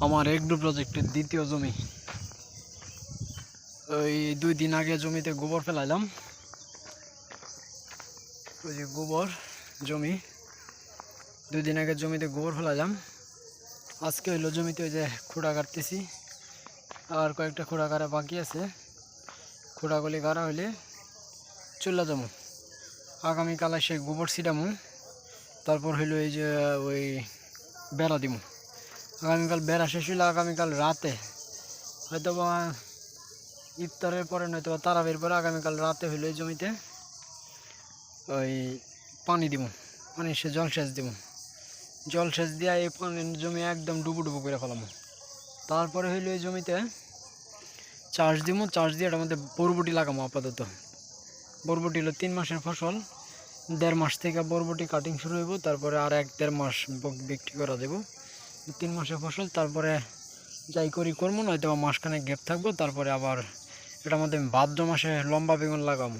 আমার এগ্রো প্রজেক্টের দ্বিতীয় জমি। ওই দুই দিন আগে জমিতে গোবর ফেলাইলাম। ওই যে গোবর জমি। দুই দিন আগে জমিতে গোবর ফেলাইলাম। আজকে হইল জমিতে ওই যে খুঁড়া কাটতেছি। আর কয়েকটা খুঁড়া কাটা বাকি আছে। খুঁড়াগুলি কাটা হইলে চলে যাব। আগামীকাল সে গোবর ছিটামু। তারপর হইল এই যে ওই বেড়া দিমু। আগামীকাল বেড়া শেষ হইলে, আগামীকাল রাতে। হয়তো বা ইফতারের পরে নয়তো বা তারাবের পরে আগামীকাল রাতে হইল জমিতে। ওই পানি দিব মানে সে জল সেচ দিব। জল সেচ দিয়া এই পানি জমি একদম ডুবু ডুবু করে ফেলাম। তারপরে হইল এই জমিতে চাষ দিব, চাষ দিয়ে এটার মধ্যে বরবটি লাগামো আপাতত। বরবটি হলো তিন মাসের ফসল, দেড় মাস থেকে বরবটি কাটিং শুরু হইব, তারপরে আর এক দেড় মাস বিক্রি করা দেব তিন মাসের ফসল, তারপরে যাই করি করব নয়তো মাসখানে গ্যাপ থাকব, তারপরে আবার এটার মধ্যে আমি ভাদ্র মাসে লম্বা বেগুন লাগাবো।